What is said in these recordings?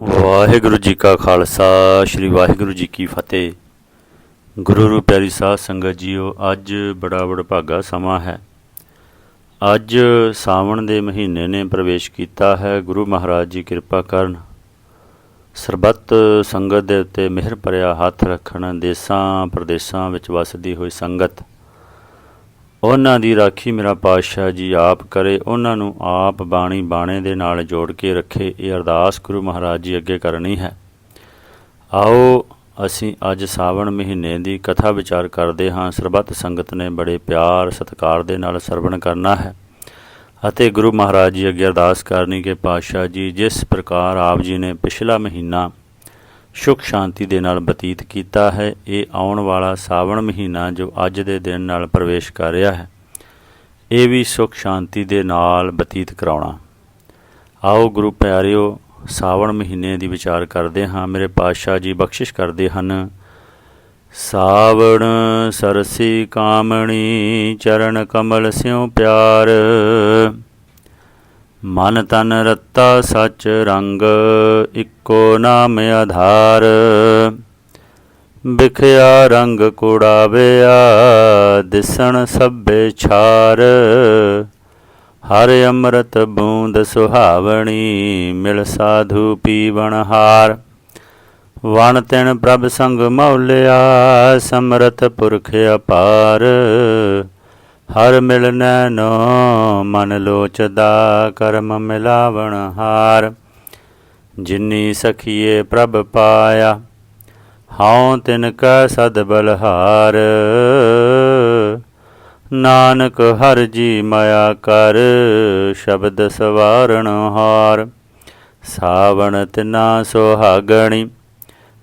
ਵਾਹਿਗੁਰੂ ਜੀ ਕਾ ਖਾਲਸਾ, ਸ੍ਰੀ ਵਾਹਿਗੁਰੂ ਜੀ ਕੀ ਫਤਿਹ। ਗੁਰੂ ਰੂਪ ਪਿਆਰੀ ਸਾਧ ਸੰਗਤ ਜੀਓ, ਅੱਜ ਬੜਾ ਵਡਭਾਗਾ ਸਮਾਂ ਹੈ। ਅੱਜ ਸਾਵਣ ਦੇ ਮਹੀਨੇ ਨੇ ਪ੍ਰਵੇਸ਼ ਕੀਤਾ ਹੈ, ਗੁਰੂ ਮਹਾਰਾਜ ਜੀ ਕਿਰਪਾ ਕਰਨ। ਸਰਬੱਤ ਸੰਗਤ ਦੇ ਉੱਤੇ ਮਿਹਰ ਭਰਿਆ ਹੱਥ ਰੱਖਣ ਦੇਸਾਂ ਪ੍ਰਦੇਸਾਂ ਵਿੱਚ ਵਸਦੀ ਹੋਈ ਸੰਗਤ। ਉਹਨਾਂ ਦੀ ਰਾਖੀ ਮੇਰਾ ਪਾਤਸ਼ਾਹ ਜੀ ਆਪ ਕਰੇ, ਉਹਨਾਂ ਨੂੰ ਆਪ ਬਾਣੀ ਬਾਣੇ ਦੇ ਨਾਲ ਜੋੜ ਕੇ ਰੱਖੇ, ਇਹ ਅਰਦਾਸ ਗੁਰੂ ਮਹਾਰਾਜ ਜੀ ਅੱਗੇ ਕਰਨੀ ਹੈ। ਆਓ, ਅਸੀਂ ਅੱਜ ਸਾਵਣ ਮਹੀਨੇ ਦੀ ਕਥਾ ਵਿਚਾਰ ਕਰਦੇ ਹਾਂ। ਸਰਬੱਤ ਸੰਗਤ ਨੇ ਬੜੇ ਪਿਆਰ ਸਤਿਕਾਰ ਦੇ ਨਾਲ ਸਰਵਣ ਕਰਨਾ ਹੈ। ਅਤੇ ਗੁਰੂ ਮਹਾਰਾਜ ਜੀ ਅੱਗੇ ਅਰਦਾਸ ਕਰਨੀ ਕਿ ਪਾਤਸ਼ਾਹ ਜੀ, ਜਿਸ ਪ੍ਰਕਾਰ ਆਪ ਜੀ ਨੇ ਪਿਛਲਾ ਮਹੀਨਾ ਸੁਖ ਸ਼ਾਂਤੀ ਦੇ ਨਾਲ ਬਤੀਤ ਕੀਤਾ ਹੈ। ਇਹ ਆਉਣ ਵਾਲਾ ਸਾਵਣ ਮਹੀਨਾ ਜੋ ਅੱਜ ਦੇ ਦਿਨ ਨਾਲ ਪ੍ਰਵੇਸ਼ ਕਰ ਰਿਹਾ ਹੈ। ਇਹ ਵੀ ਸੁਖ ਸ਼ਾਂਤੀ ਦੇ ਨਾਲ ਬਤੀਤ ਕਰਾਉਣਾ। ਆਓ ਗੁਰੂ ਪਿਆਰਿਓ, ਸਾਵਣ ਮਹੀਨੇ ਦੀ ਵਿਚਾਰ ਕਰਦੇ ਹਾਂ। ਮੇਰੇ ਪਾਤਸ਼ਾਹ ਜੀ ਬਖਸ਼ਿਸ਼ ਕਰਦੇ ਹਨ। ਸਾਵਣ ਸਰਸੀ ਕਾਮਣੀ ਚਰਨ ਕਮਲ ਸਿਉ ਪਿਆਰ। ਮਨ ਤਨ ਰਤਾ ਸਚ ਰੰਗ, ਇੱਕੋ ਨਾਮ ਆਧਾਰ। ਵਿਖਿਆ ਰੰਗ ਕੁੜਾਵਿਆ, ਦਿਸਣ ਸਭੇ ਛਾਰ। ਹਰ ਅੰਮ੍ਰਿਤ ਬੂੰਦ ਸੁਹਾਵਣੀ, ਮਿਲ ਸਾਧੂ ਪੀਵਣ ਹਾਰ। ਵਣ ਤਿਨ ਪ੍ਰਭ ਸੰਗ ਮੌਲਿਆ ਸਮਰਤ ਪੁਰਖ ਅਪਾਰ। ਹਰ ਮਿਲਨੈ ਨੋ ਮਨ ਲੋਚਦਾ, ਕਰਮ ਮਿਲਾਵਣ ਹਾਰ। ਜਿਨੀ ਸਖੀਏ ਪ੍ਰਭ ਪਾਇਆ, ਹਉ ਤਿਨ ਕੈ ਸਦ ਬਲਹਾਰ। ਨਾਨਕ ਹਰ ਜੀ ਮਾਇਆ ਕਰ, ਸ਼ਬਦ ਸਵਾਰਣ ਹਾਰ। ਸਾਵਣ ਤਿਨਾ ਸੁਹਾਗਣੀ,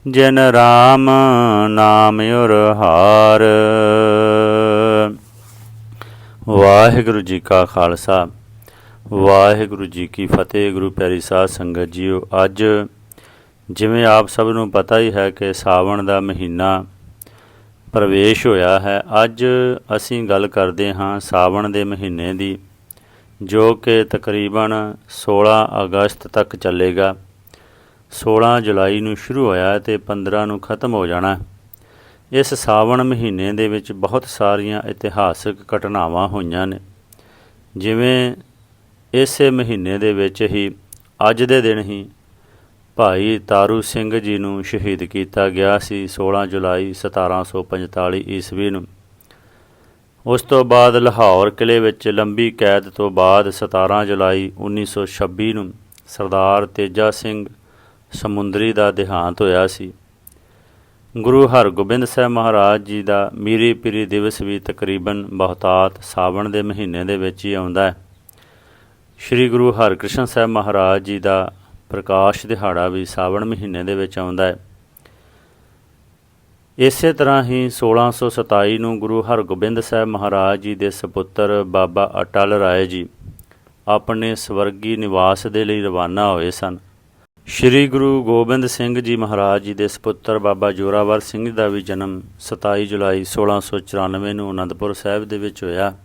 ਜਿਨ ਰਾਮ ਨਾਮ ਉਰ ਹਾਰ। ਵਾਹਿਗੁਰੂ ਜੀ ਕਾ ਖਾਲਸਾ। ਵਾਹਿਗੁਰੂ ਜੀ ਕੀ ਫਤਿਹ, ਗੁਰੂ ਪਿਆਰੀ ਸਾਧ ਸੰਗਤ ਜੀਓ। ਅੱਜ ਜਿਵੇਂ ਆਪ ਸਭ ਨੂੰ ਪਤਾ ਹੀ ਹੈ ਕਿ ਸਾਵਣ ਦਾ ਮਹੀਨਾ ਪ੍ਰਵੇਸ਼ ਹੋਇਆ ਹੈ, ਅੱਜ ਅਸੀਂ ਗੱਲ ਕਰਦੇ ਹਾਂ ਸਾਵਣ ਦੇ ਮਹੀਨੇ ਦੀ, ਜੋ ਕਿ ਤਕਰੀਬਨ 16 ਅਗਸਤ ਤੱਕ ਚੱਲੇਗਾ। 16 ਜੁਲਾਈ ਨੂੰ ਸ਼ੁਰੂ ਹੋਇਆ ਹੈ ਤੇ 15 ਨੂੰ ਖਤਮ ਹੋ ਜਾਣਾ ਹੈ। ਇਸ ਸਾਵਣ ਮਹੀਨੇ ਦੇ ਵਿੱਚ ਬਹੁਤ ਸਾਰੀਆਂ ਇਤਿਹਾਸਕ ਘਟਨਾਵਾਂ ਹੋਈਆਂ ਨੇ। ਜਿਵੇਂ ਇਸੇ ਮਹੀਨੇ ਦੇ ਵਿੱਚ ਹੀ ਅੱਜ ਦੇ ਦਿਨ ਹੀ ਭਾਈ ਤਾਰੂ ਸਿੰਘ ਜੀ ਨੂੰ ਸ਼ਹੀਦ ਕੀਤਾ ਗਿਆ ਸੀ 16 ਜੁਲਾਈ 1745 ਈਸਵੀ ਨੂੰ। ਉਸ ਤੋਂ ਬਾਅਦ ਲਾਹੌਰ ਕਿਲੇ ਵਿੱਚ ਲੰਬੀ ਕੈਦ ਤੋਂ ਬਾਅਦ 17 ਜੁਲਾਈ 1926 ਨੂੰ ਸਰਦਾਰ ਤੇਜਾ ਸਿੰਘ ਸਮੁੰਦਰੀ ਦਾ ਦੇਹਾਂਤ ਹੋਇਆ ਸੀ। ਗੁਰੂ ਹਰਗੋਬਿੰਦ ਸਾਹਿਬ ਮਹਾਰਾਜ ਜੀ ਦਾ ਮੀਰੀ ਪੀਰੀ ਦਿਵਸ ਵੀ ਤਕਰੀਬਨ ਬਹੁਤਾਤ ਸਾਵਣ ਦੇ ਮਹੀਨੇ ਦੇ ਵਿੱਚ ਹੀ ਆਉਂਦਾ ਹੈ। ਸ੍ਰੀ ਗੁਰੂ ਹਰਕ੍ਰਿਸ਼ਨ ਸਾਹਿਬ ਮਹਾਰਾਜ ਜੀ ਦਾ ਪ੍ਰਕਾਸ਼ ਦਿਹਾੜਾ ਵੀ ਸਾਵਣ ਮਹੀਨੇ ਦੇ ਵਿੱਚ ਆਉਂਦਾ ਹੈ। ਇਸੇ ਤਰ੍ਹਾਂ ਹੀ 1627 ਨੂੰ ਗੁਰੂ ਹਰਗੋਬਿੰਦ ਸਾਹਿਬ ਮਹਾਰਾਜ ਜੀ ਦੇ ਸੁਪੁੱਤਰ ਬਾਬਾ ਅਟਲ ਰਾਏ ਜੀ ਆਪਣੇ ਸਵਰਗੀ ਨਿਵਾਸ ਦੇ ਲਈ ਰਵਾਨਾ ਹੋਏ ਸਨ। ਸ਼੍ਰੀ ਗੁਰੂ ਗੋਬਿੰਦ ਸਿੰਘ ਜੀ ਮਹਾਰਾਜ ਜੀ ਦੇ ਸੁਪੁੱਤਰ ਬਾਬਾ ਜੋਰਾਵਰ ਸਿੰਘ ਦਾ ਵੀ ਜਨਮ 27 ਜੁਲਾਈ 1694 ਨੂੰ ਅਨੰਦਪੁਰ ਸਾਹਿਬ ਦੇ ਵਿੱਚ ਹੋਇਆ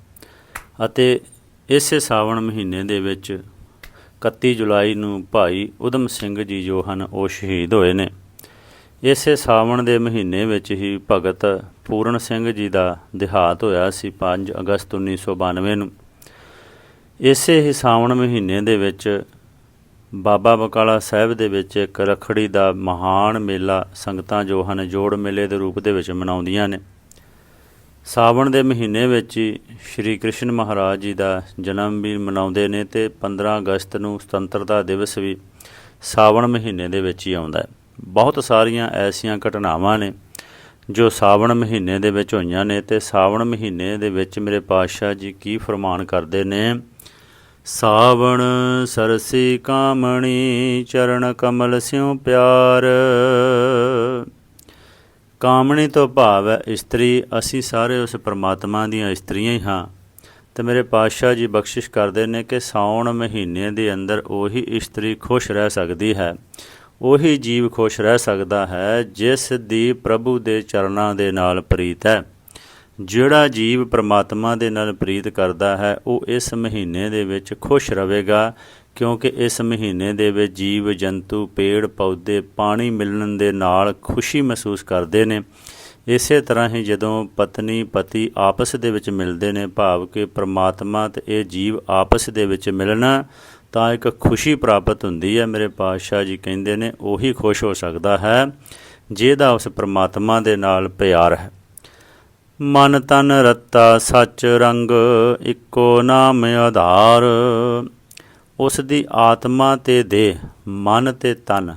ਅਤੇ ਇਸੇ ਸਾਵਣ ਮਹੀਨੇ ਦੇ ਵਿੱਚ 31 ਜੁਲਾਈ ਨੂੰ ਭਾਈ ਉਦਮ ਸਿੰਘ ਜੀ ਜੋ ਹਨ ਉਹ ਸ਼ਹੀਦ ਹੋਏ ਨੇ। ਇਸੇ ਸਾਵਣ ਦੇ ਮਹੀਨੇ ਵਿੱਚ ਹੀ ਭਗਤ ਪੂਰਨ ਸਿੰਘ ਜੀ ਦਾ ਦਿਹਾਤ ਹੋਇਆ ਸੀ 5 ਅਗਸਤ 1992 ਨੂੰ। ਇਸੇ ਹੀ ਸਾਵਣ ਮਹੀਨੇ ਦੇ ਵਿੱਚ ਬਾਬਾ ਬਕਾਲਾ ਸਾਹਿਬ ਦੇ ਵਿੱਚ ਇੱਕ ਰਖੜੀ ਦਾ ਮਹਾਨ ਮੇਲਾ ਸੰਗਤਾਂ ਜੋ ਹਨ ਜੋੜ ਮੇਲੇ ਦੇ ਰੂਪ ਦੇ ਵਿੱਚ ਮਨਾਉਂਦੀਆਂ ਨੇ। ਸਾਵਣ ਦੇ ਮਹੀਨੇ ਵਿੱਚ ਹੀ ਸ਼੍ਰੀ ਕ੍ਰਿਸ਼ਨ ਮਹਾਰਾਜ ਜੀ ਦਾ ਜਨਮ ਵੀ ਮਨਾਉਂਦੇ ਨੇ ਤੇ 15 ਅਗਸਤ ਨੂੰ ਸੁਤੰਤਰਤਾ ਦਿਵਸ ਵੀ ਸਾਵਣ ਮਹੀਨੇ ਦੇ ਵਿੱਚ ਹੀ ਆਉਂਦਾ ਹੈ। ਬਹੁਤ ਸਾਰੀਆਂ ਐਸੀਆਂ ਘਟਨਾਵਾਂ ਨੇ ਜੋ ਸਾਵਣ ਮਹੀਨੇ ਦੇ ਵਿੱਚ ਹੋਈਆਂ ਨੇ ਤੇ ਸਾਵਣ ਮਹੀਨੇ ਦੇ ਵਿੱਚ ਮੇਰੇ ਪਾਤਸ਼ਾਹ ਜੀ ਕੀ ਫਰਮਾਨ ਕਰਦੇ ਨੇ ਸਾਵਣ ਸਰਸੀ ਕਾਮਣੀ, ਚਰਨ ਕਮਲ ਸਿਉ ਪਿਆਰ। ਕਾਮਣੀ ਤੋਂ ਭਾਵ ਹੈ, ਇਸਤਰੀ, ਅਸੀਂ ਸਾਰੇ ਉਸ ਪਰਮਾਤਮਾ ਦੀਆਂ ਇਸਤਰੀਆਂ ਹੀ ਹਾਂ। ਤੇ ਮੇਰੇ ਪਾਤਸ਼ਾਹ ਜੀ ਬਖਸ਼ਿਸ਼ ਕਰਦੇ ਨੇ ਕਿ ਸਾਉਣ ਮਹੀਨੇ ਦੇ ਅੰਦਰ ਉਹੀ ਇਸਤਰੀ ਖੁਸ਼ ਰਹਿ ਸਕਦੀ ਹੈ। ਉਹੀ ਜੀਵ ਖੁਸ਼ ਰਹਿ ਸਕਦਾ ਹੈ, ਜਿਸ ਦੀ ਪ੍ਰਭੂ ਦੇ ਚਰਨਾਂ ਦੇ ਨਾਲ ਪ੍ਰੀਤ ਹੈ। ਜਿਹੜਾ ਜੀਵ ਪ੍ਰਮਾਤਮਾ ਦੇ ਨਾਲ ਪ੍ਰੀਤ ਕਰਦਾ ਹੈ, ਉਹ ਇਸ ਮਹੀਨੇ ਦੇ ਵਿੱਚ ਖੁਸ਼ ਰਹੇਗਾ, ਕਿਉਂਕਿ ਇਸ ਮਹੀਨੇ ਦੇ ਵਿੱਚ ਜੀਵ, ਜੰਤੂ, ਪੇੜ, ਪੌਦੇ, ਪਾਣੀ ਮਿਲਣ ਦੇ ਨਾਲ ਖੁਸ਼ੀ ਮਹਿਸੂਸ ਕਰਦੇ ਨੇ। ਇਸੇ ਤਰ੍ਹਾਂ ਹੀ ਜਦੋਂ ਪਤਨੀ, ਪਤੀ ਆਪਸ ਦੇ ਵਿੱਚ ਮਿਲਦੇ ਨੇ, ਭਾਵ ਕਿ ਪ੍ਰਮਾਤਮਾ ਤੇ ਇਹ ਜੀਵ ਆਪਸ ਦੇ ਵਿੱਚ ਮਿਲਣਾ, ਤਾਂ ਇੱਕ ਖੁਸ਼ੀ ਪ੍ਰਾਪਤ ਹੁੰਦੀ ਹੈ, ਮੇਰੇ ਪਾਤਸ਼ਾਹ ਜੀ ਕਹਿੰਦੇ ਨੇ, ਉਹੀ ਖੁਸ਼ ਹੋ ਸਕਦਾ ਹੈ, ਜਿਹਦਾ ਉਸ ਪ੍ਰਮਾਤਮਾ ਦੇ ਨਾਲ ਪਿਆਰ ਹੈ। ਮਨ ਤਨ ਰਤਾ ਸੱਚ ਰੰਗ, ਇੱਕੋ ਨਾਮ ਆਧਾਰ। ਉਸ ਦੀ ਆਤਮਾ ਤੇ ਦੇਹ, ਮਨ ਤੇ ਤਨ।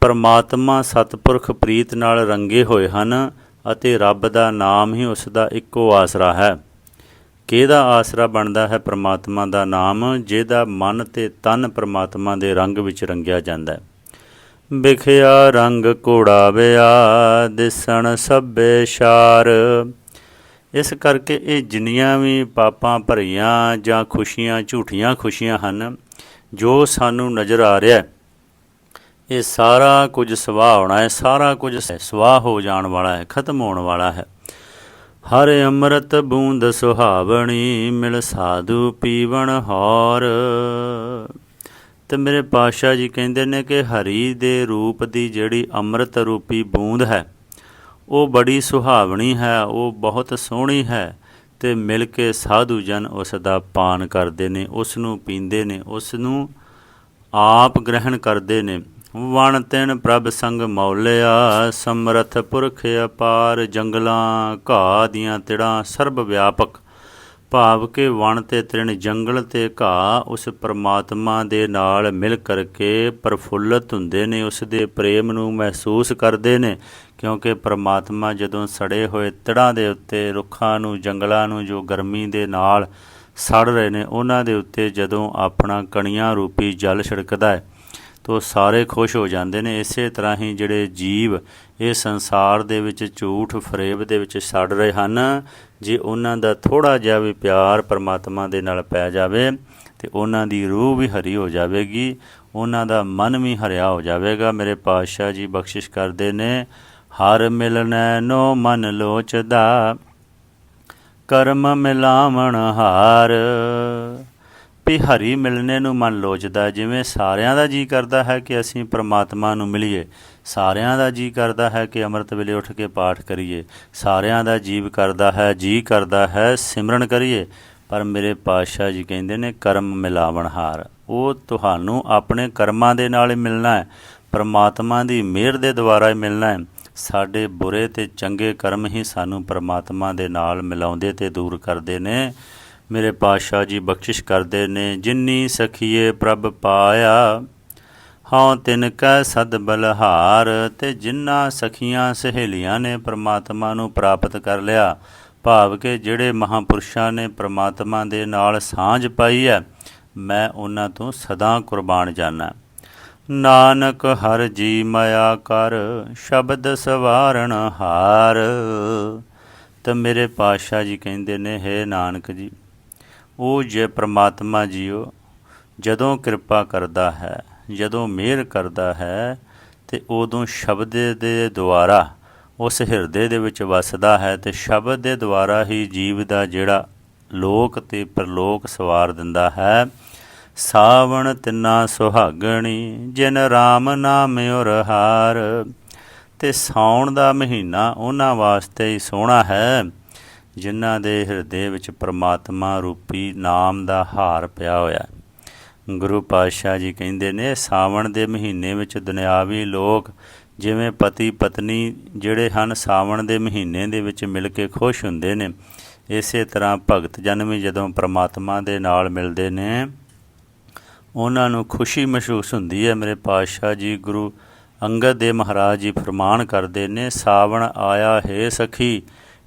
ਪਰਮਾਤਮਾ ਸਤਪੁਰਖ ਪ੍ਰੀਤ ਨਾਲ ਰੰਗੇ ਹੋਏ ਹਨ ਅਤੇ ਰੱਬ ਦਾ ਨਾਮ ਹੀ ਉਸ ਦਾ ਇੱਕੋ ਆਸਰਾ ਹੈ। ਕਿਹਦਾ ਆਸਰਾ ਬਣਦਾ ਹੈ ਪਰਮਾਤਮਾ ਦਾ ਨਾਮ, ਜਿਹਦਾ ਮਨ ਤੇ ਤਨ ਪਰਮਾਤਮਾ ਦੇ ਰੰਗ ਵਿੱਚ ਰੰਗਿਆ ਜਾਂਦਾ ਹੈ? ਵਿਖਿਆ ਰੰਗ ਘੋੜਾਵਿਆ, ਦਿਸਣ ਸਭੇ ਸ਼ਾਰ। ਇਸ ਕਰਕੇ ਇਹ ਜਿੰਨੀਆਂ ਵੀ ਪਾਪਾਂ ਭਰੀਆਂ ਜਾਂ ਖੁਸ਼ੀਆਂ, ਝੂਠੀਆਂ ਖੁਸ਼ੀਆਂ ਹਨ, ਜੋ ਸਾਨੂੰ ਨਜ਼ਰ ਆ ਰਿਹਾ ਹੈ, ਇਹ ਸਾਰਾ ਕੁਝ ਸਵਾਹ ਹੋਣਾ ਹੈ, ਸਾਰਾ ਕੁਝ ਸਵਾਹ ਹੋ ਜਾਣ ਵਾਲਾ ਹੈ, ਖਤਮ ਹੋਣ ਵਾਲਾ ਹੈ। ਹਰ ਅੰਮ੍ਰਿਤ ਬੂੰਦ ਸੁਹਾਵਣੀ, ਮਿਲ ਸਾਧੂ ਪੀਵਣ ਹੌਰ। ਤੇ ਮੇਰੇ ਪਾਤਸ਼ਾਹ ਜੀ ਕਹਿੰਦੇ ਨੇ ਕਿ ਹਰੀ ਦੇ ਰੂਪ ਦੀ ਜਿਹੜੀ ਅੰਮ੍ਰਿਤ ਰੂਪੀ ਬੂੰਦ ਹੈ, ਉਹ ਬੜੀ ਸੁਹਾਵਣੀ ਹੈ, ਉਹ ਬਹੁਤ ਸੋਹਣੀ ਹੈ ਤੇ ਮਿਲ ਕੇ ਸਾਧੂ ਜਨ ਉਸ ਦਾ ਪਾਨ ਕਰਦੇ ਨੇ, ਉਸ ਨੂੰ ਪੀਂਦੇ ਨੇ, ਉਸ ਨੂੰ ਆਪ ਗ੍ਰਹਿਣ ਕਰਦੇ ਨੇ। ਵਣ ਤਿਨ ਪ੍ਰਭ ਸੰਗ ਮੌਲਿਆ, ਸਮਰਥ ਪੁਰਖ ਅਪਾਰ ਜੰਗਲਾਂ ਘਾਹ ਦੀਆਂ ਤਿੜਾਂ ਸਰਬ ਵਿਆਪਕ। ਭਾਵ ਕਿ ਵਣ ਤੇ ਤ੍ਰਿਣ ਜੰਗਲ ਤੇ ਘਾਹ ਉਸ ਪਰਮਾਤਮਾ ਦੇ ਨਾਲ ਮਿਲ ਕਰਕੇ ਪ੍ਰਫੁੱਲਤ ਹੁੰਦੇ ਨੇ, ਉਸ ਦੇ ਪ੍ਰੇਮ ਨੂੰ ਮਹਿਸੂਸ ਕਰਦੇ ਨੇ, ਕਿਉਂਕਿ ਪਰਮਾਤਮਾ ਜਦੋਂ ਸੜੇ ਹੋਏ ਤਿੜਾਂ ਦੇ ਉੱਤੇ ਰੁੱਖਾਂ ਨੂੰ, ਜੰਗਲਾਂ ਨੂੰ ਜੋ ਗਰਮੀ ਦੇ ਨਾਲ ਸੜ ਰਹੇ ਨੇ, ਉਹਨਾਂ ਦੇ ਉੱਤੇ ਜਦੋਂ ਆਪਣਾ ਕਣੀਆਂ ਰੂਪੀ ਜਲ ਛਿੜਕਦਾ ਹੈ ਤੋ ਸਾਰੇ ਖੁਸ਼ ਹੋ ਜਾਂਦੇ ਨੇ। ਇਸੇ ਤਰ੍ਹਾਂ ਹੀ ਜਿਹੜੇ ਜੀਵ ਇਹ ਸੰਸਾਰ ਦੇ ਵਿੱਚ ਝੂਠ ਫਰੇਬ ਦੇ ਵਿੱਚ ਸੜ ਰਹੇ ਹਨ, ਜੇ ਉਹਨਾਂ ਦਾ ਥੋੜਾ ਜਿਹਾ ਵੀ ਪਿਆਰ ਪਰਮਾਤਮਾ ਦੇ ਨਾਲ ਪੈ ਜਾਵੇ ਤੇ ਉਹਨਾਂ ਦੀ ਰੂਹ ਵੀ ਹਰੀ ਹੋ ਜਾਵੇਗੀ, ਉਹਨਾਂ ਦਾ ਮਨ ਵੀ ਹਰਿਆ ਹੋ ਜਾਵੇਗਾ। ਮੇਰੇ ਪਾਤਸ਼ਾਹ ਜੀ ਬਖਸ਼ਿਸ਼ ਕਰਦੇ ਨੇ, ਹਰ ਮਿਲਨੈ ਨੋ ਮਨ ਲੋਚਦਾ, ਕਰਮ ਮਿਲਾਵਣ ਹਾਰ। ਵੀ ਹਰੀ ਮਿਲਣੇ ਨੂੰ ਮਨ ਲੋਚਦਾ, ਜਿਵੇਂ ਸਾਰਿਆਂ ਦਾ ਜੀ ਕਰਦਾ ਹੈ ਕਿ ਅਸੀਂ ਪ੍ਰਮਾਤਮਾ ਨੂੰ ਮਿਲੀਏ। ਸਾਰਿਆਂ ਦਾ ਜੀ ਕਰਦਾ ਹੈ ਕਿ ਅੰਮ੍ਰਿਤ ਵੇਲੇ ਉੱਠ ਕੇ ਪਾਠ ਕਰੀਏ। ਸਾਰਿਆਂ ਦਾ ਜੀਵ ਕਰਦਾ ਹੈ, ਜੀ ਕਰਦਾ ਹੈ, ਸਿਮਰਨ ਕਰੀਏ। ਪਰ ਮੇਰੇ ਪਾਤਸ਼ਾਹ ਜੀ ਕਹਿੰਦੇ ਨੇ, ਕਰਮ ਮਿਲਾਵਣਹਾਰ ਉਹ ਤੁਹਾਨੂੰ ਆਪਣੇ ਕਰਮਾਂ ਦੇ ਨਾਲ ਹੀ ਮਿਲਣਾ ਹੈ। ਪਰਮਾਤਮਾ ਦੀ ਮਿਹਰ ਦੇ ਦੁਆਰਾ ਹੀ ਮਿਲਣਾ ਹੈ। ਸਾਡੇ ਬੁਰੇ ਤੇ ਚੰਗੇ ਕਰਮ ਹੀ ਸਾਨੂੰ ਪਰਮਾਤਮਾ ਦੇ ਨਾਲ ਮਿਲਾਉਂਦੇ ਤੇ ਦੂਰ ਕਰਦੇ ਨੇ। ਮੇਰੇ ਪਾਤਸ਼ਾਹ ਜੀ ਬਖਸ਼ਿਸ਼ ਕਰਦੇ ਨੇ, ਜਿੰਨੀ ਸਖੀਏ ਪ੍ਰਭ ਪਾਇਆ, ਹਉ ਤਿਨ ਕੈ ਸਦ ਬਲਹਾਰ, ਤੇ ਜਿਨ੍ਹਾਂ ਸਖੀਆਂ ਸਹੇਲੀਆਂ ਨੇ ਪ੍ਰਮਾਤਮਾ ਨੂੰ ਪ੍ਰਾਪਤ ਕਰ ਲਿਆ, ਭਾਵ ਕਿ ਜਿਹੜੇ ਮਹਾਪੁਰਸ਼ਾਂ ਨੇ ਪ੍ਰਮਾਤਮਾ ਦੇ ਨਾਲ ਸਾਂਝ ਪਾਈ ਹੈ, ਮੈਂ ਉਹਨਾਂ ਤੋਂ ਸਦਾ ਕੁਰਬਾਨ ਜਾਣਾ ਨਾਨਕ ਹਰ ਜੀ ਮਾਇਆ ਕਰ, ਸ਼ਬਦ ਸਵਾਰਣ ਹਾਰ। ਤਾਂ ਮੇਰੇ ਪਾਤਸ਼ਾਹ ਜੀ ਕਹਿੰਦੇ ਨੇ, ਹੈ ਨਾਨਕ ਜੀ ਉਹ ਜੇ ਪ੍ਰਮਾਤਮਾ ਜੀਓ, ਜਦੋਂ ਕਿਰਪਾ ਕਰਦਾ ਹੈ, ਜਦੋਂ ਮਿਹਰ ਕਰਦਾ ਹੈ, ਤੇ ਉਦੋਂ ਸ਼ਬਦ ਦੇ ਦੁਆਰਾ, ਉਸ ਹਿਰਦੇ ਦੇ ਵਿੱਚ ਵਸਦਾ ਹੈ, ਤੇ ਸ਼ਬਦ ਦੇ ਦੁਆਰਾ ਹੀ ਜੀਵ ਦਾ ਜਿਹੜਾ ਲੋਕ ਤੇ ਪਰਲੋਕ ਸਵਾਰ ਦਿੰਦਾ ਹੈ। ਸਾਵਣ ਤਿੰਨਾ ਸੁਹਾਗਣੀ, ਜਿਨ RAM ਨਾਮ ਔਰ ਹਾਰ, ਤੇ ਸਾਉਣ ਦਾ ਮਹੀਨਾ ਉਹਨਾਂ ਵਾਸਤੇ ਹੀ ਸੋਹਣਾ ਹੈ। ਜਿਨ੍ਹਾਂ ਦੇ ਹਿਰਦੇ ਵਿੱਚ ਪ੍ਰਮਾਤਮਾ ਰੂਪੀ ਨਾਮ ਦਾ ਹਾਰ ਪਿਆ ਹੋਇਆ ਗੁਰੂ ਪਾਤਸ਼ਾਹ ਜੀ ਕਹਿੰਦੇ ਨੇ, ਸਾਵਣ ਦੇ ਮਹੀਨੇ ਵਿੱਚ ਦੁਨਿਆਵੀ ਲੋਕ ਜਿਵੇਂ ਪਤੀ ਪਤਨੀ ਜਿਹੜੇ ਹਨ, ਸਾਵਣ ਦੇ ਮਹੀਨੇ ਦੇ ਵਿੱਚ ਮਿਲ ਕੇ ਖੁਸ਼ ਹੁੰਦੇ ਨੇ। ਇਸੇ ਤਰ੍ਹਾਂ ਭਗਤ ਜਨ ਵੀ ਜਦੋਂ ਪ੍ਰਮਾਤਮਾ ਦੇ ਨਾਲ ਮਿਲਦੇ ਨੇ, ਉਹਨਾਂ ਨੂੰ ਖੁਸ਼ੀ ਮਹਿਸੂਸ ਹੁੰਦੀ ਹੈ। ਮੇਰੇ ਪਾਤਸ਼ਾਹ ਜੀ ਗੁਰੂ ਅੰਗਦ ਦੇ ਮਹਾਰਾਜ ਜੀ ਫਰਮਾਨ ਕਰਦੇ ਨੇ, ਸਾਵਣ ਆਇਆ ਹੈ ਸਖੀ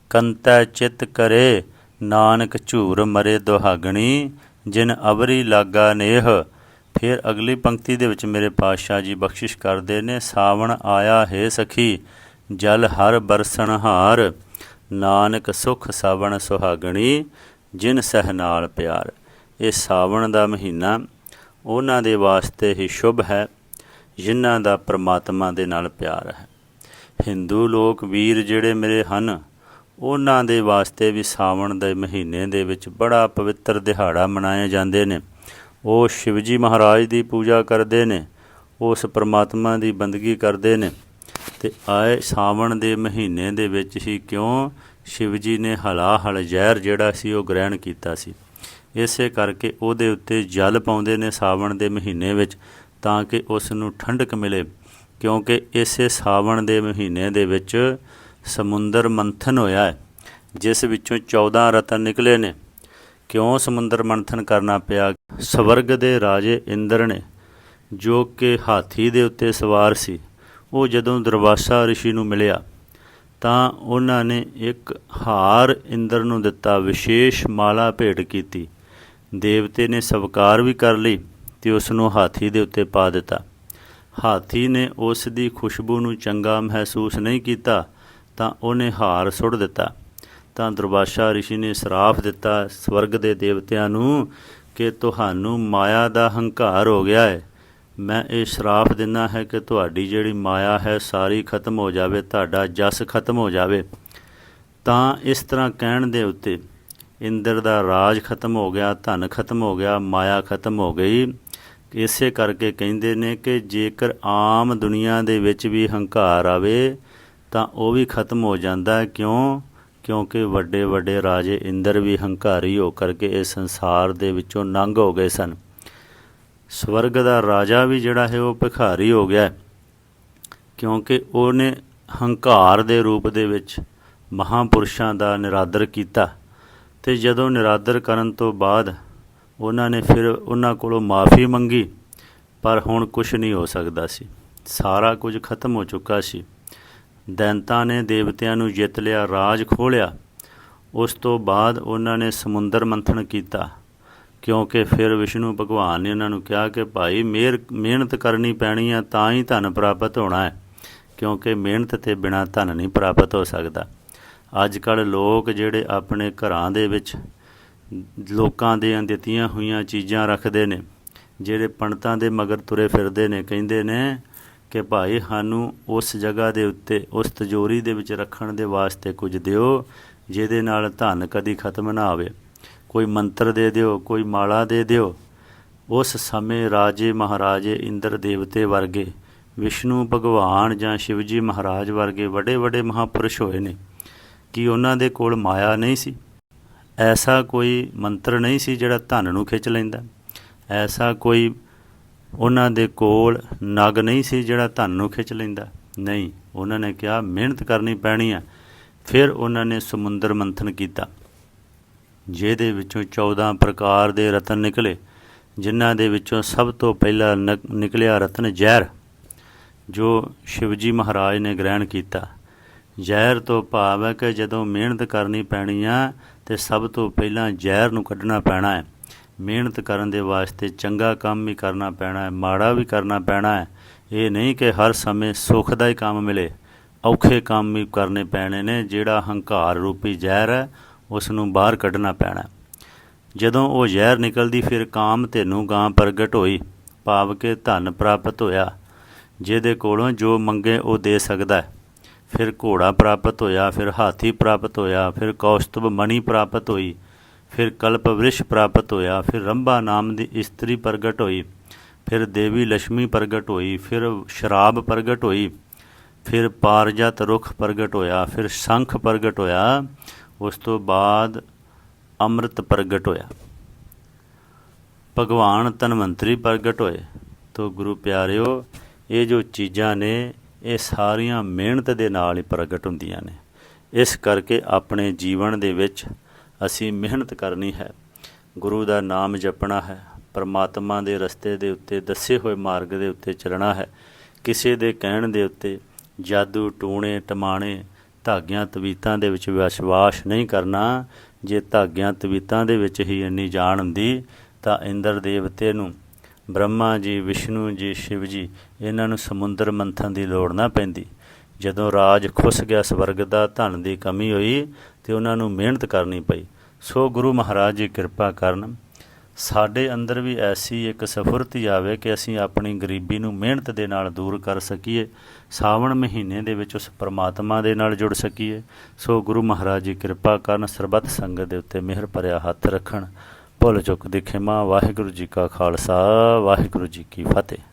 ਕੰਤੈ ਚਿਤ ਕਰੇ, ਨਾਨਕ ਝੂਰ ਮਰੇ ਦੁਹਾਗਣੀ, ਜਿਨ ਅਵਰੀ ਲਾਗਾ ਨੇਹ। ਫਿਰ ਅਗਲੀ ਪੰਕਤੀ ਦੇ ਵਿੱਚ ਮੇਰੇ ਪਾਤਸ਼ਾਹ ਜੀ ਬਖਸ਼ਿਸ਼ ਕਰਦੇ ਨੇ, ਸਾਵਣ ਆਇਆ ਹੈ ਸਖੀ, ਜਲ ਹਰ ਬਰਸਣ ਹਾਰ। ਨਾਨਕ ਸੁਖ ਸਾਵਣ ਸੁਹਾਗਣੀ, ਜਿਨ ਸਹ ਨਾਲ ਪਿਆਰ। ਇਹ ਸਾਵਣ ਦਾ ਮਹੀਨਾ ਉਹਨਾਂ ਦੇ ਵਾਸਤੇ ਹੀ ਸ਼ੁਭ ਹੈ, ਜਿਨ੍ਹਾਂ ਦਾ ਪ੍ਰਮਾਤਮਾ ਦੇ ਨਾਲ ਪਿਆਰ ਹੈ। ਹਿੰਦੂ ਲੋਕ ਵੀਰ ਜਿਹੜੇ ਮੇਰੇ ਹਨ ਉਹਨਾਂ ਦੇ ਵਾਸਤੇ ਵੀ ਸਾਵਣ ਦੇ ਮਹੀਨੇ ਦੇ ਵਿੱਚ ਬੜਾ ਪਵਿੱਤਰ ਦਿਹਾੜਾ ਮਨਾਏ ਜਾਂਦੇ ਨੇ। ਉਹ ਸ਼ਿਵਜੀ ਮਹਾਰਾਜ ਦੀ ਪੂਜਾ ਕਰਦੇ ਨੇ, ਉਸ ਪਰਮਾਤਮਾ ਦੀ ਬੰਦਗੀ ਕਰਦੇ ਨੇ ਤੇ ਆਏ ਸਾਵਣ ਦੇ ਮਹੀਨੇ ਦੇ ਵਿੱਚ ਹੀ ਕਿਉਂ ਸ਼ਿਵਜੀ ਨੇ ਹਲਾ ਹਲ ਜ਼ਹਿਰ ਜਿਹੜਾ ਸੀ ਉਹ ਗ੍ਰਹਿਣ ਕੀਤਾ ਸੀ। ਇਸੇ ਕਰਕੇ ਉਹਦੇ ਉੱਤੇ ਜਲ ਪਾਉਂਦੇ ਨੇ ਸਾਵਣ ਦੇ ਮਹੀਨੇ ਵਿੱਚ ਤਾਂ ਕਿ ਉਸ ਨੂੰ ਠੰਡਕ ਮਿਲੇ, ਕਿਉਂਕਿ ਇਸੇ ਸਾਵਣ ਦੇ ਮਹੀਨੇ ਦੇ ਵਿੱਚ ਸਮੁੰਦਰ ਮੰਥਨ ਹੋਇਆ ਹੈ, ਜਿਸ ਵਿੱਚੋਂ 14 ਰਤਨ ਨਿਕਲੇ ਨੇ। ਕਿਉਂ ਸਮੁੰਦਰ ਮੰਥਨ ਕਰਨਾ ਪਿਆ? ਸਵਰਗ ਦੇ ਰਾਜੇ ਇੰਦਰ ਨੇ, ਜੋ ਕਿ ਹਾਥੀ ਦੇ ਉੱਤੇ ਸਵਾਰ ਸੀ, ਉਹ ਜਦੋਂ ਦਰਵਾਸਾ ઋષਿ ਨੂੰ ਮਿਲਿਆ, ਤਾਂ ਉਹਨਾਂ ਨੇ ਇੱਕ ਹਾਰ ਇੰਦਰ ਨੂੰ ਦਿੱਤਾ, ਵਿਸ਼ੇਸ਼ ਮਾਲਾ ਭੇਟ ਕੀਤੀ। ਦੇਵਤੇ ਨੇ ਸਵਕਾਰ ਵੀ ਕਰ ਲਈ ਤੇ ਉਸ ਨੂੰ ਹਾਥੀ ਦੇ ਉੱਤੇ ਪਾ ਦਿੱਤਾ। ਹਾਥੀ ਨੇ ਉਸ ਦੀ ਖੁਸ਼ਬੂ ਨੂੰ ਚੰਗਾ ਮਹਿਸੂਸ ਨਹੀਂ ਕੀਤਾ ਤਾਂ ਉਹਨੇ ਹਾਰ ਸੁੱਟ ਦਿੱਤਾ। ਤਾਂ ਦੁਰਵਾਸਾ ઋષਿ ਨੇ ਸਰਾਪ ਦਿੱਤਾ ਸਵਰਗ ਦੇ ਦੇਵਤਿਆਂ ਨੂੰ ਕਿ ਤੁਹਾਨੂੰ ਮਾਇਆ ਦਾ ਹੰਕਾਰ ਹੋ ਗਿਆ ਹੈ। ਮੈਂ ਇਹ ਸ਼ਰਾਪ ਦਿੰਦਾ ਹੈ ਕਿ ਤੁਹਾਡੀ ਜਿਹੜੀ ਮਾਇਆ ਹੈ, ਸਾਰੀ ਖਤਮ ਹੋ ਜਾਵੇ, ਤੁਹਾਡਾ ਜਸ ਖਤਮ ਹੋ ਜਾਵੇ। ਤਾਂ ਇਸ ਤਰ੍ਹਾਂ ਕਹਿਣ ਦੇ ਉੱਤੇ ਇੰਦਰ ਦਾ ਰਾਜ ਖਤਮ ਹੋ ਗਿਆ, ਧਨ ਖਤਮ ਹੋ ਗਿਆ, ਮਾਇਆ ਖਤਮ ਹੋ ਗਈ। ਇਸੇ ਕਰਕੇ ਕਹਿੰਦੇ ਨੇ ਕਿ ਜੇਕਰ ਆਮ ਦੁਨੀਆ ਦੇ ਵਿੱਚ ਵੀ ਹੰਕਾਰ ਆਵੇ ਤਾਂ ਉਹ ਵੀ ਖਤਮ ਹੋ ਜਾਂਦਾ ਕਿਉਂ? ਕਿਉਂਕਿ ਵੱਡੇ ਵੱਡੇ ਰਾਜੇ ਇੰਦਰ ਵੀ ਹੰਕਾਰੀ ਹੋ ਕਰਕੇ ਇਸ ਸੰਸਾਰ ਦੇ ਵਿੱਚੋਂ ਨੰਗ ਹੋ ਗਏ ਸਨ। ਸਵਰਗ ਦਾ ਰਾਜਾ ਵੀ ਜਿਹੜਾ ਹੈ ਉਹ ਭਿਖਾਰੀ ਹੋ ਗਿਆ ਕਿਉਂਕਿ ਉਹਨੇ ਹੰਕਾਰ ਦੇ ਰੂਪ ਦੇ ਵਿੱਚ ਮਹਾਪੁਰਸ਼ਾਂ ਦਾ ਨਿਰਾਦਰ ਕੀਤਾ। ਤੇ ਜਦੋਂ ਨਿਰਾਦਰ ਕਰਨ ਤੋਂ ਬਾਅਦ ਉਹਨਾਂ ਨੇ ਫਿਰ ਉਹਨਾਂ ਕੋਲੋਂ ਮਾਫੀ ਮੰਗੀ, ਪਰ ਹੁਣ ਕੁਝ ਨਹੀਂ ਹੋ ਸਕਦਾ ਸੀ। ਸਾਰਾ ਕੁਝ ਖਤਮ ਹੋ ਚੁੱਕਾ ਸੀ। ਦੈਂਤਾਂ ਨੇ ਦੇਵਤਿਆਂ ਨੂੰ ਜਿੱਤ ਲਿਆ, ਰਾਜ ਖੋਲਿਆ ਉਸ ਤੋਂ ਬਾਅਦ ਉਹਨਾਂ ਨੇ ਸਮੁੰਦਰ ਮੰਥਨ ਕੀਤਾ, ਕਿਉਂਕਿ ਫਿਰ ਵਿਸ਼ਨੂੰ ਭਗਵਾਨ ਨੇ ਉਹਨਾਂ ਨੂੰ ਕਿਹਾ ਕਿ ਭਾਈ ਮਿਹਰ ਮਿਹਨਤ ਕਰਨੀ ਪੈਣੀ ਆ, ਤਾਂ ਹੀ ਧਨ ਪ੍ਰਾਪਤ ਹੋਣਾ ਹੈ, ਕਿਉਂਕਿ ਮਿਹਨਤ ਤੇ ਬਿਨਾ ਧਨ ਨਹੀਂ ਪ੍ਰਾਪਤ ਹੋ ਸਕਦਾ। ਅੱਜ ਕੱਲ ਲੋਕ ਜਿਹੜੇ ਆਪਣੇ ਘਰਾਂ ਦੇ ਵਿੱਚ ਲੋਕਾਂ ਦੇ ਦਿੱਤੀਆਂ ਹੋਈਆਂ ਚੀਜ਼ਾਂ ਰੱਖਦੇ ਨੇ, ਜਿਹੜੇ ਪੰਡਤਾਂ ਦੇ ਮਗਰ ਤੁਰੇ ਫਿਰਦੇ ਨੇ, ਕਹਿੰਦੇ ਨੇ ਕਿ ਭਾਈ ਸਾਨੂੰ ਉਸ ਜਗ੍ਹਾ ਦੇ ਉੱਤੇ, ਉਸ ਤਜੋਰੀ ਦੇ ਵਿੱਚ ਰੱਖਣ ਦੇ ਵਾਸਤੇ ਕੁਝ ਦਿਓ, ਜਿਹਦੇ ਨਾਲ ਧਨ ਕਦੀ ਖਤਮ ਨਾ ਆਵੇ ਕੋਈ ਮੰਤਰ ਦੇ ਦਿਓ, ਕੋਈ ਮਾਲਾ ਦੇ ਦਿਓ। ਉਸ ਸਮੇਂ ਰਾਜੇ ਮਹਾਰਾਜੇ ਇੰਦਰ ਦੇਵਤੇ ਵਰਗੇ, ਵਿਸ਼ਨੂੰ ਭਗਵਾਨ ਜਾਂ ਸ਼ਿਵਜੀ ਮਹਾਰਾਜ ਵਰਗੇ ਵੱਡੇ ਵੱਡੇ ਮਹਾਪੁਰਸ਼ ਹੋਏ ਨੇ। ਕਿ ਉਹਨਾਂ ਦੇ ਕੋਲ ਮਾਇਆ ਨਹੀਂ ਸੀ? ਐਸਾ ਕੋਈ ਮੰਤਰ ਨਹੀਂ ਸੀ ਜਿਹੜਾ ਧਨ ਨੂੰ ਖਿੱਚ ਲੈਂਦਾ। ਐਸਾ ਕੋਈ ਉਹਨਾਂ ਦੇ ਕੋਲ ਨਗ ਨਹੀਂ ਸੀ ਜਿਹੜਾ ਧਨ ਨੂੰ ਖਿੱਚ ਲੈਂਦਾ। ਨਹੀਂ, ਉਹਨਾਂ ਨੇ ਕਿਹਾ, ਮਿਹਨਤ ਕਰਨੀ ਪੈਣੀ ਆ। ਫਿਰ ਉਹਨਾਂ ਨੇ ਸਮੁੰਦਰ ਮੰਥਨ ਕੀਤਾ, ਜਿਹਦੇ ਵਿੱਚੋਂ 14 ਪ੍ਰਕਾਰ ਦੇ ਰਤਨ ਨਿਕਲੇ, ਜਿਨ੍ਹਾਂ ਦੇ ਵਿੱਚੋਂ ਸਭ ਤੋਂ ਪਹਿਲਾ ਨ- ਨਿਕਲਿਆ ਰਤਨ ਜ਼ਹਿਰ, ਜੋ ਸ਼ਿਵਜੀ ਮਹਾਰਾਜ ਨੇ ਗ੍ਰਹਿਣ ਕੀਤਾ। ਜ਼ਹਿਰ ਤੋਂ ਭਾਵ ਹੈ ਕਿ ਜਦੋਂ ਮਿਹਨਤ ਕਰਨੀ ਪੈਣੀ ਆ, ਤੇ ਸਭ ਤੋਂ ਪਹਿਲਾਂ ਜ਼ਹਿਰ ਨੂੰ ਕੱਢਣਾ ਪੈਣਾ ਹੈ। ਮਿਹਨਤ ਕਰਨ ਦੇ ਵਾਸਤੇ ਚੰਗਾ ਕੰਮ ਵੀ ਕਰਨਾ ਪੈਣਾ ਹੈ, ਮਾੜਾ ਵੀ ਕਰਨਾ ਪੈਣਾ ਹੈ। ਇਹ ਨਹੀਂ ਕਿ ਹਰ ਸਮੇਂ ਸੁੱਖ ਦਾ ਹੀ ਕੰਮ ਮਿਲੇ। ਔਖੇ ਕੰਮ ਵੀ ਕਰਨੇ ਪੈਣੇ ਨੇ, ਜਿਹੜਾ ਹੰਕਾਰ ਰੂਪੀ ਜ਼ਹਿਰ ਹੈ ਉਸ ਨੂੰ ਬਾਹਰ ਕੱਢਣਾ ਪੈਣਾ ਜਦੋਂ ਉਹ ਜ਼ਹਿਰ ਨਿਕਲਦੀ, ਫਿਰ ਕਾਮ ਤੈਨੂੰ ਗਾਂ ਪ੍ਰਗਟ ਹੋਈ। ਭਾਵ ਕੇ ਧਨ ਪ੍ਰਾਪਤ ਹੋਇਆ, ਜਿਹਦੇ ਕੋਲੋਂ ਜੋ ਮੰਗੇ ਉਹ ਦੇ ਸਕਦਾ ਹੈ। ਫਿਰ ਘੋੜਾ ਪ੍ਰਾਪਤ ਹੋਇਆ, ਫਿਰ ਹਾਥੀ ਪ੍ਰਾਪਤ ਹੋਇਆ, ਫਿਰ ਕੌਸਤਬ ਮਣੀ ਪ੍ਰਾਪਤ ਹੋਈ। ਫਿਰ ਕਲਪ ਵ੍ਰਿਸ਼ ਪ੍ਰਾਪਤ ਹੋਇਆ, ਫਿਰ ਰੰਭਾ ਨਾਮ ਦੀ ਇਸਤਰੀ ਪ੍ਰਗਟ ਹੋਈ, ਫਿਰ ਦੇਵੀ ਲక్ష్ਮੀ ਪ੍ਰਗਟ ਹੋਈ, ਫਿਰ ਸ਼ਰਾਬ ਪ੍ਰਗਟ ਹੋਈ, ਫਿਰ ਪਾਰਜਤ ਰੁੱਖ ਪ੍ਰਗਟ ਹੋਇਆ, ਫਿਰ ਸ਼ੰਖ ਪ੍ਰਗਟ ਹੋਇਆ, ਉਸ ਤੋਂ ਬਾਅਦ ਅੰਮ੍ਰਿਤ ਪ੍ਰਗਟ ਹੋਇਆ। ਭਗਵਾਨ ਧਨਵੰਤਰੀ ਪ੍ਰਗਟ ਹੋਏ। ਤੋ ਗੁਰੂ ਪਿਆਰਿਓ, ਇਹ ਜੋ ਚੀਜ਼ਾਂ ਨੇ, ਇਹ ਸਾਰੀਆਂ ਮਿਹਨਤ ਦੇ ਨਾਲ ਹੀ ਪ੍ਰਗਟ ਹੁੰਦੀਆਂ ਨੇ। ਇਸ ਕਰਕੇ ਆਪਣੇ ਜੀਵਨ ਦੇ ਵਿੱਚ ਅਸੀਂ ਮਿਹਨਤ ਕਰਨੀ ਹੈ। ਗੁਰੂ ਦਾ ਨਾਮ ਜਪਣਾ ਹੈ। ਪਰਮਾਤਮਾ ਦੇ ਰਸਤੇ ਦੇ ਉੱਤੇ, ਦੱਸੇ ਹੋਏ ਮਾਰਗ ਦੇ ਉੱਤੇ ਚੱਲਣਾ ਹੈ। ਕਿਸੇ ਦੇ ਕਹਿਣ ਦੇ ਉੱਤੇ ਜਾਦੂ, ਟੂਣੇ, ਟਮਾਣੇ, ਧਾਗਿਆਂ, ਤਵੀਤਾਂ ਦੇ ਵਿੱਚ ਵਿਸ਼ਵਾਸ ਨਹੀਂ ਕਰਨਾ। ਜੇ ਧਾਗਿਆਂ, ਤਵੀਤਾਂ ਦੇ ਵਿੱਚ ਹੀ ਇੰਨੀ ਜਾਣ ਹੁੰਦੀ, ਤਾਂ ਇੰਦਰ ਦੇਵਤੇ ਨੂੰ, ਬ੍ਰਹਮਾ ਜੀ, ਵਿਸ਼ਨੂੰ ਜੀ, ਸ਼ਿਵ ਜੀ, ਇਹਨਾਂ ਨੂੰ ਸਮੁੰਦਰ ਮੰਥਨ ਦੀ ਲੋੜ ਨਾ ਪੈਂਦੀ। ਜਦੋਂ ਰਾਜ ਖੁੱਸ ਗਿਆ, ਸਵਰਗ ਦਾ ਧਨ ਦੀ ਕਮੀ ਹੋਈ ਤੇ ਉਹਨਾਂ ਨੂੰ ਮਿਹਨਤ ਕਰਨੀ ਪਈ। ਸੋ ਗੁਰੂ ਮਹਾਰਾਜ ਜੀ ਕਿਰਪਾ ਕਰਨ ਸਾਡੇ ਅੰਦਰ ਵੀ ਐਸੀ ਇੱਕ ਸਫੁਰਤੀ ਆਵੇ ਕਿ ਅਸੀਂ ਆਪਣੀ ਗਰੀਬੀ ਨੂੰ ਮਿਹਨਤ ਦੇ ਨਾਲ ਦੂਰ ਕਰ ਸਕੀਏ, ਸਾਵਣ ਮਹੀਨੇ ਦੇ ਵਿੱਚ ਉਸ ਪਰਮਾਤਮਾ ਦੇ ਨਾਲ ਜੁੜ ਸਕੀਏ। ਸੋ ਗੁਰੂ ਮਹਾਰਾਜ ਜੀ ਕਿਰਪਾ ਕਰਨ ਸਰਬੱਤ ਸੰਗਤ ਦੇ ਉੱਤੇ ਮਿਹਰ ਭਰਿਆ ਹੱਥ ਰੱਖਣ। ਭੁੱਲ ਚੁੱਕ ਦੀ ਖਿਮਾ ਵਾਹਿਗੁਰੂ ਜੀ ਕਾ ਖਾਲਸਾ, ਵਾਹਿਗੁਰੂ ਜੀ ਕੀ ਫਤਿਹ।